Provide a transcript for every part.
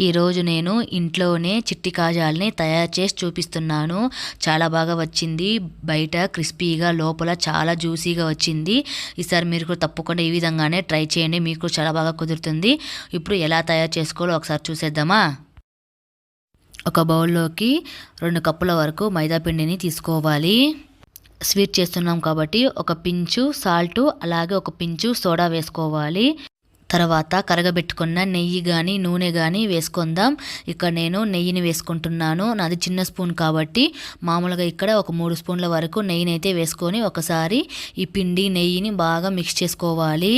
ఈరోజు నేను ఇంట్లోనే చిట్టి కాజాల్ని తయారు చేసి చూపిస్తున్నాను. చాలా బాగా వచ్చింది. బయట క్రిస్పీగా లోపల చాలా జ్యూసీగా వచ్చింది. ఈసారి మీరు కూడా తప్పకుండా ఈ విధంగానే ట్రై చేయండి. మీకు చాలా బాగా కుదురుతుంది. ఇప్పుడు ఎలా తయారు చేసుకోవాలో ఒకసారి చూసేద్దామా? ఒక బౌల్లోకి రెండు కప్పుల వరకు మైదాపిండిని తీసుకోవాలి. స్వీట్ చేస్తున్నాం కాబట్టి ఒక పించు సాల్ట్ అలాగే ఒక పించు సోడా వేసుకోవాలి. తర్వాత కరగబెట్టుకున్న నెయ్యి కానీ నూనె కానీ వేసుకుందాం. ఇక్కడ నేను నెయ్యిని వేసుకుంటున్నాను. నాది చిన్న స్పూన్ కాబట్టి మామూలుగా ఇక్కడ ఒక మూడు స్పూన్ల వరకు నెయ్యిని అయితే వేసుకొని ఒకసారి ఈ పిండి నెయ్యిని బాగా మిక్స్ చేసుకోవాలి.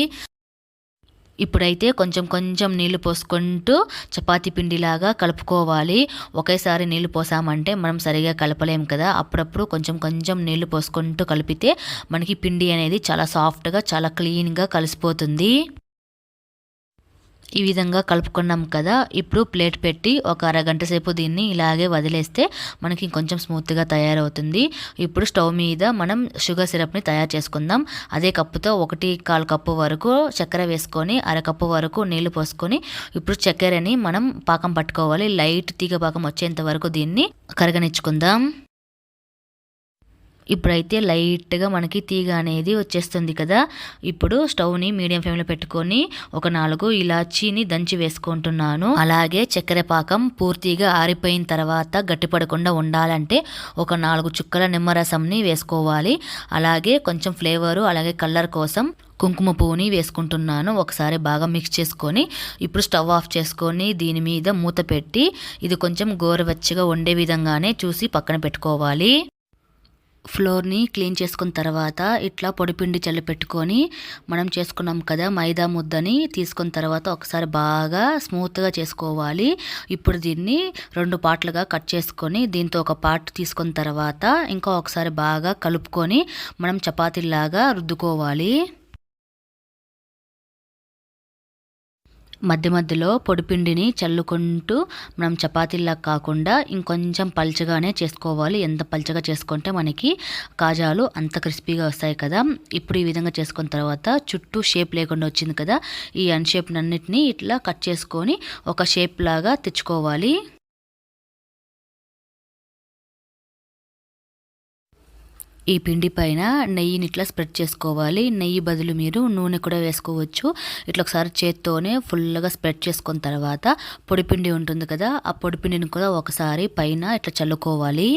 ఇప్పుడైతే కొంచెం కొంచెం నీళ్ళు పోసుకుంటూ చపాతీ పిండిలాగా కలుపుకోవాలి. ఒకేసారి నీళ్ళు పోసామంటే మనం సరిగా కలపలేం కదా. అప్పుడప్పుడు కొంచెం కొంచెం నీళ్ళు పోసుకుంటూ కలిపితే మనకి పిండి అనేది చాలా సాఫ్ట్గా చాలా క్లీన్గా కలిసిపోతుంది. ఈ విధంగా కలుపుకున్నాం కదా. ఇప్పుడు ప్లేట్ పెట్టి ఒక అరగంట సేపు దీన్ని ఇలాగే వదిలేస్తే మనకి కొంచెం స్మూత్గా తయారవుతుంది. ఇప్పుడు స్టవ్ మీద మనం షుగర్ సిరప్ని తయారు చేసుకుందాం. అదే కప్పుతో ఒకటి కాలు కప్పు వరకు చక్కెర వేసుకొని అరకప్పు వరకు నీళ్ళు పోసుకొని ఇప్పుడు చక్కెరని మనం పాకం పట్టుకోవాలి. లైట్ తీగ పాకం వచ్చేంత వరకు దీన్ని కరగనిచ్చుకుందాం. ఇప్పుడైతే లైట్గా మనకి తీగ అనేది వచ్చేస్తుంది కదా. ఇప్పుడు స్టవ్ని మీడియం ఫ్లేమ్లో పెట్టుకొని ఒక నాలుగు ఇలాచీని దంచి వేసుకుంటున్నాను. అలాగే చక్కెర పాకం పూర్తిగా ఆరిపోయిన తర్వాత గట్టిపడకుండా ఉండాలంటే ఒక నాలుగు చుక్కల నిమ్మరసంని వేసుకోవాలి. అలాగే కొంచెం ఫ్లేవరు అలాగే కలర్ కోసం కుంకుమ పువ్వుని వేసుకుంటున్నాను. ఒకసారి బాగా మిక్స్ చేసుకొని ఇప్పుడు స్టవ్ ఆఫ్ చేసుకొని దీని మీద మూత పెట్టి ఇది కొంచెం గోరువెచ్చగా ఉండే విధంగానే చూసి పక్కన పెట్టుకోవాలి. ఫ్లోర్ని క్లీన్ చేసుకున్న తర్వాత ఇట్లా పొడిపిండి చల్లి పెట్టుకొని మనం చేసుకున్నాం కదా మైదా ముద్దని తీసుకున్న తర్వాత ఒకసారి బాగా స్మూత్గా చేసుకోవాలి. ఇప్పుడు దీన్ని రెండు పార్ట్లుగా కట్ చేసుకొని దీంతో ఒక పార్ట్ తీసుకున్న తర్వాత ఇంకా ఒకసారి బాగా కలుపుకొని మనం చపాతీలాగా రుద్దుకోవాలి. మధ్య మధ్యలో పొడిపిండిని చల్లుకుంటూ మనం చపాతీలా కాకుండా ఇంకొంచెం పల్చగానే చేసుకోవాలి. ఎంత పల్చగా చేసుకుంటే మనకి కాజాలు అంత క్రిస్పీగా వస్తాయి కదా. ఇప్పుడు ఈ విధంగా చేసుకున్న తర్వాత చుట్టూ షేప్ లేకుండా వచ్చింది కదా. ఈ అన్షేప్నన్నిటిని ఇట్లా కట్ చేసుకొని ఒక షేప్ లాగా తెచ్చుకోవాలి. ఈ పిండి పైన నెయ్యిని ఇట్లా స్ప్రెడ్ చేసుకోవాలి. నెయ్యి బదులు మీరు నూనె కూడా వేసుకోవచ్చు. ఇట్లా ఒకసారి చేత్తోనే ఫుల్గా స్ప్రెడ్ చేసుకున్న తర్వాత పొడిపిండి ఉంటుంది కదా ఆ పొడిపిండిని కూడా ఒకసారి పైన ఇట్లా చల్లుకోవాలి.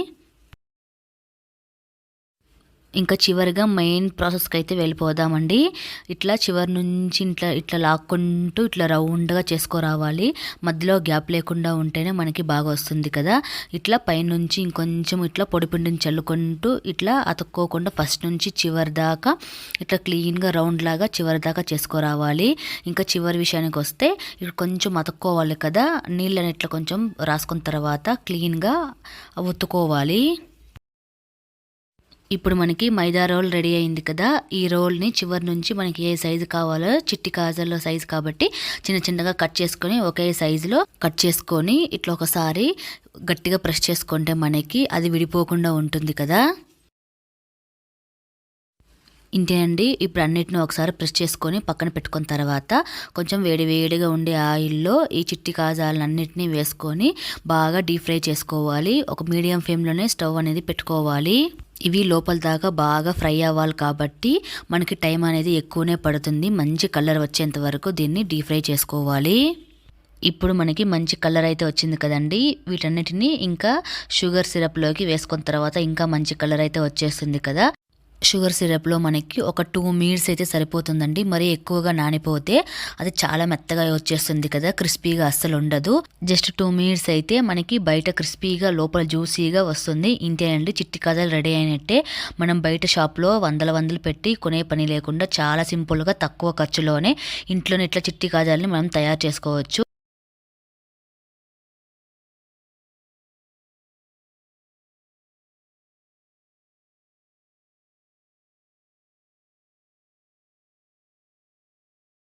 ఇంకా చివరిగా మెయిన్ ప్రాసెస్కి అయితే వెళ్ళిపోదామండి. ఇట్లా చివరి నుంచి ఇట్లా ఇట్లా లాక్కుంటూ ఇట్లా రౌండ్గా చేసుకోరావాలి. మధ్యలో గ్యాప్ లేకుండా ఉంటేనే మనకి బాగా వస్తుంది కదా. ఇట్లా పైనుంచి ఇంకొంచెం ఇట్లా పొడిపిండిని చల్లుకుంటూ ఇట్లా అతుక్కోకుండా ఫస్ట్ నుంచి చివరి దాకా ఇట్లా క్లీన్గా రౌండ్ లాగా చివరి దాకా చేసుకోరావాలి. ఇంకా చివరి విషయానికి వస్తే ఇక్కడ కొంచెం అతుక్కోవాలి కదా. నీళ్ళని ఇట్లా కొంచెం రాసుకున్న తర్వాత క్లీన్గా ఉత్తుకోవాలి ఇప్పుడు మనకి మైదా రోల్ రెడీ అయింది కదా. ఈ రోల్ని చివరి నుంచి మనకి ఏ సైజు కావాలో చిట్టి కాజల్లో సైజు కాబట్టి చిన్న చిన్నగా కట్ చేసుకొని ఒకే సైజులో కట్ చేసుకొని ఇట్లా ఒకసారి గట్టిగా ప్రెస్ చేసుకుంటే మనకి అది విడిపోకుండా ఉంటుంది కదా. ఇంతేనండి ఇప్పుడు అన్నిటిని ఒకసారి ప్రెస్ చేసుకొని పక్కన పెట్టుకున్న తర్వాత కొంచెం వేడి వేడిగా ఉండే ఆయిల్లో ఈ చిట్టి కాజాలన్నింటినీ వేసుకొని బాగా డీప్ ఫ్రై చేసుకోవాలి. ఒక మీడియం ఫ్లేమ్లోనే స్టవ్ అనేది పెట్టుకోవాలి. ఇవి లోపల దాకా బాగా ఫ్రై అవ్వాలి కాబట్టి మనకి టైం అనేది ఎక్కువనే పడుతుంది. మంచి కలర్ వచ్చేంత వరకు దీన్ని డీప్ ఫ్రై చేసుకోవాలి. ఇప్పుడు మనకి మంచి కలర్ అయితే వచ్చింది కదండి. వీటన్నిటిని ఇంకా షుగర్ సిరప్లోకి వేసుకున్న తర్వాత ఇంకా మంచి కలర్ అయితే వచ్చేస్తుంది కదా. షుగర్ సిరప్లో మనకి ఒక టూ మినిట్స్ అయితే సరిపోతుందండి. మరి ఎక్కువగా నానిపోతే అది చాలా మెత్తగా వచ్చేస్తుంది కదా క్రిస్పీగా అస్సలు ఉండదు. జస్ట్ టూ మినిట్స్ అయితే మనకి బయట క్రిస్పీగా లోపల జ్యూసీగా వస్తుంది. ఇంతేనండి చిట్టి కథలు రెడీ అయినట్టే మనం బయట షాప్లో వందల వందలు పెట్టి కొనే పని లేకుండా చాలా సింపుల్గా తక్కువ ఖర్చులోనే ఇంట్లోనే ఇట్లా చిట్టి కాజాలని మనం తయారు చేసుకోవచ్చు.